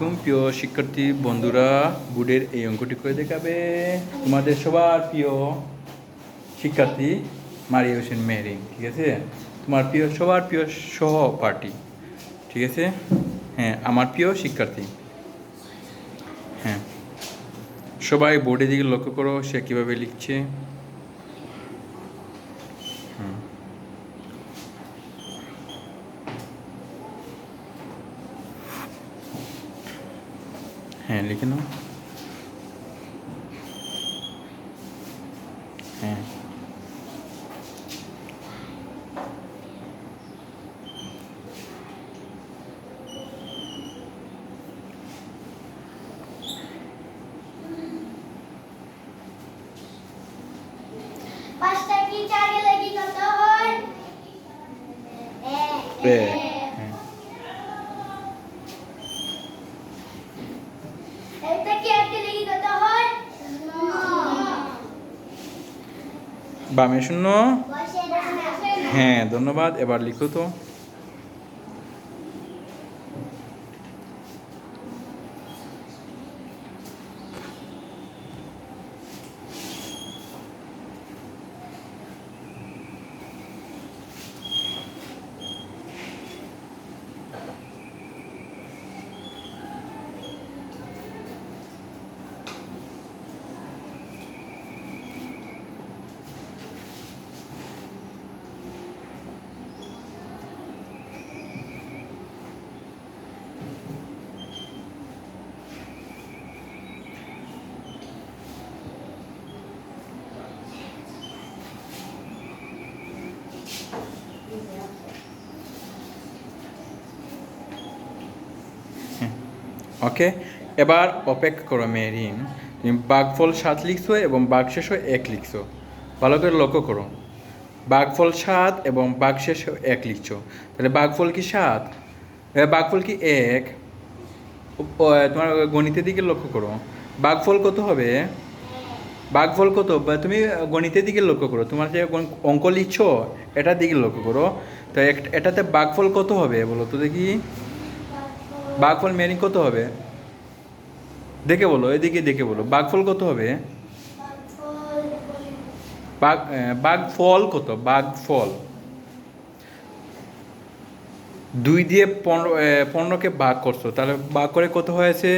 আলাইকুম। প্রিয় শিক্ষার্থী, বন্ধুরা বোর্ডের এই অঙ্কটি করে দেখাবে তোমাদের সবার প্রিয় শিক্ষার্থী মারিয়া হোসেন মেহরিন ঠিক আছে? তোমার প্রিয়, সবার প্রিয় সহপাঠী, ঠিক আছে? হ্যাঁ আমার প্রিয় শিক্ষার্থী। হ্যাঁ সবাই বোর্ডের দিকে লক্ষ্য করো, সে কীভাবে লিখছে। হ্যাঁ লিখে নাও হ্যাঁ পাঁচটা কি চার গেলে কি কত হয় এক এ, হ্যাঁ একটা কি এক গেলে কি কত হয় নয়। বামে শূন্য। হ্যাঁ ধন্যবাদ। এবার লিখো তো। ওকে এবার অপেক্ষা করো মেরিন তুমি বাঘফল সাত লিখছো এবং বাঘ শেষ হয়ে এক লিখছো। ভালো করে লক্ষ্য করো। বাঘফল সাত এবং বাঘ শেষ হয়ে এক লিখছো। তাহলে বাঘফল কি সাত? বাঘফল কি এক? তোমার গণিতের দিকে লক্ষ্য করো। বাঘফল কত হবে? বাঘফল কত? তুমি গণিতের দিকে লক্ষ্য করো। তোমার যে অঙ্ক লিখছো, এটার দিকে লক্ষ্য করো। তো এটাতে বাঘফল কত হবে বলো তো দেখি। বাঘফল মেরিং কত হবে? দেখে বলো, এদিকে দেখে বলো। বাঘফল কত হবে? বাঘ বাঘ ফল কত? বাঘ ফল দুই দিয়ে পনেরো পনেরোকে ভাগ করছ। তাহলে বাঘ করে কত হয়েছে?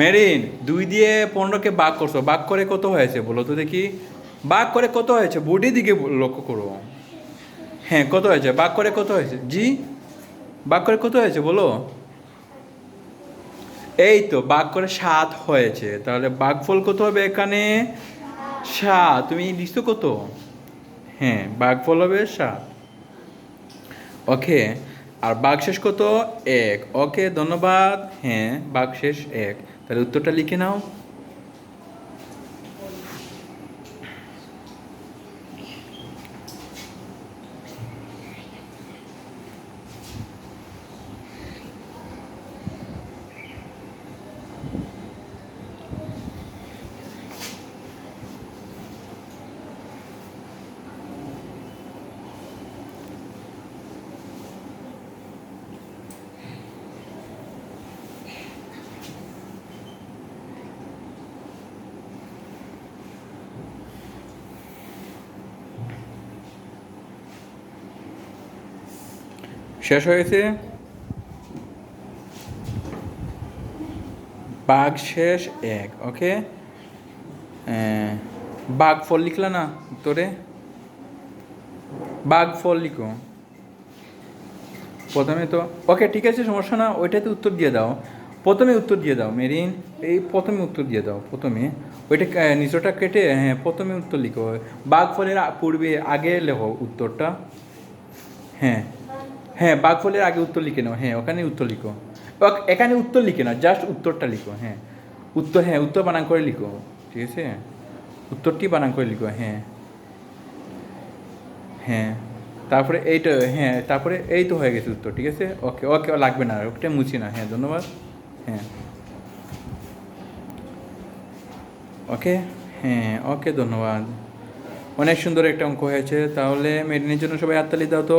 মেরিন, দুই দিয়ে পনেরোকে ভাগ করছ। বাঘ করে কত হয়েছে বলো তো দেখি। বাঘ করে কত হয়েছে? বডির দিকে লক্ষ্য করো। হ্যাঁ কত হয়েছে? বাঘ করে কত হয়েছে? জি? করে কত হয়েছে বলো? এই তো করে সাত হয়েছে। তাহলে বাঘফল কত হবে এখানে? সাত। তুমি লিখছো কত? হ্যাঁ বাঘফল হবে সাত। ওকে, আর বাঘ শেষ কত? এক। ওকে, ধন্যবাদ। হ্যাঁ বাঘ শেষ এক। তাহলে উত্তরটা লিখে নাও। শেষ হয়েছে। বাঘ শেষ এক, ওকে? বাঘ ফল লিখলা না উত্তরে বাঘ ফল লিখো। প্রথমে তো, ওকে, ঠিক আছে, সমস্যা না, ওইটাতে উত্তর দিয়ে দাও। প্রথমে উত্তর দিয়ে দাও, মেরিন। এই প্রথমে উত্তর দিয়ে দাও, প্রথমে। ওইটা নিচটা কেটে হ্যাঁ প্রথমে উত্তর লিখো। বাঘ ফলের পূর্বে আগে লেখো উত্তরটা। হ্যাঁ। হ্যাঁ বাঘফলের আগে উত্তর লিখে নাও। হ্যাঁ ওখানে উত্তর লিখো। এখানে উত্তর লিখে নাও জাস্ট উত্তরটা লিখো হ্যাঁ। উত্তর হ্যাঁ উত্তর বানান করে লিখো, ঠিক আছে? উত্তরটি বানান করে লিখো হ্যাঁ। হ্যাঁ তারপরে এইটা হ্যাঁ তারপরে এই তো হয়ে গেছে উত্তর, ঠিক আছে? ওকে ওকে লাগবে না ওটা মুছি না হ্যাঁ ধন্যবাদ হ্যাঁ। ওকে হ্যাঁ ওকে, ধন্যবাদ। অনেক সুন্দর একটা অঙ্ক হয়েছে, তাহলে মেরিনের জন্য সবাই হাততালি দাও তো।